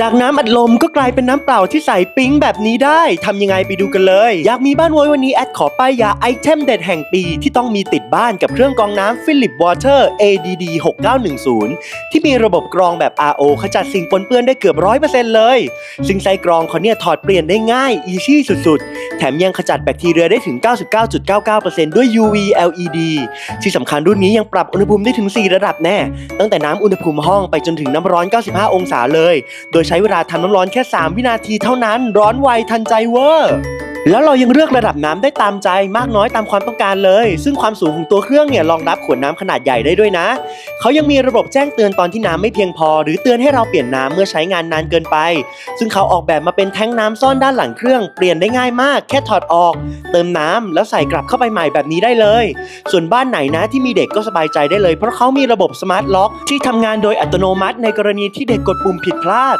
จากน้ำอัดลมก็กลายเป็นน้ำเปล่าที่ใสปิ๊งแบบนี้ได้ทำยังไงไปดูกันเลย อยากมีบ้านไว้วันนี้แอดขอป้ายยาไอเทมเด็ดแห่งปีที่ต้องมีติดบ้านกับเครื่องกรองน้ำ Philip Water ADD 6910 ที่มีระบบกรองแบบ RO ขจัดสิ่งปนเปื้อนได้เกือบ 100%เลย ซึ่งไส้กรองเขาเนี่ยถอดเปลี่ยนได้ง่ายอีซี่สุดๆ แถมยังขจัดแบคทีเรียได้ถึง 99.99%ด้วย UV LED ที่สำคัญรุ่นนี้ยังปรับอุณหภูมิได้ถึง 4 ระดับแน่ ตั้งแต่น้ำอุณหภูมิห้องไปจนถึงน้ำร้อน 95 องศาเลย โดยใช้เวลาทำน้ำร้อนแค่ 3 วินาทีเท่านั้น ร้อนไวทันใจเวอร์แล้วเรายังเลือกระดับน้ำได้ตามใจมากน้อยตามความต้องการเลย ซึ่งความสูงของตัวเครื่องเนี่ยรองรับขวดน้ำขนาดใหญ่ได้ด้วยนะ เขายังมีระบบแจ้งเตือนตอนที่น้ำไม่เพียงพอ หรือเตือนให้เราเปลี่ยนน้ำเมื่อใช้งานนานเกินไป ซึ่งเขาออกแบบมาเป็นแท้งน้ำซ่อนด้านหลังเครื่องเปลี่ยนได้ง่ายมาก แค่ถอดออก เติมน้ำแล้วใส่กลับเข้าไปใหม่แบบนี้ได้เลย ส่วนบ้านไหนนะที่มีเด็กก็สบายใจได้เลย เพราะเขามีระบบสมาร์ทล็อกที่ทำงานโดยอัตโนมัติ ในกรณีที่เด็กกดปุ่มผิดพลาด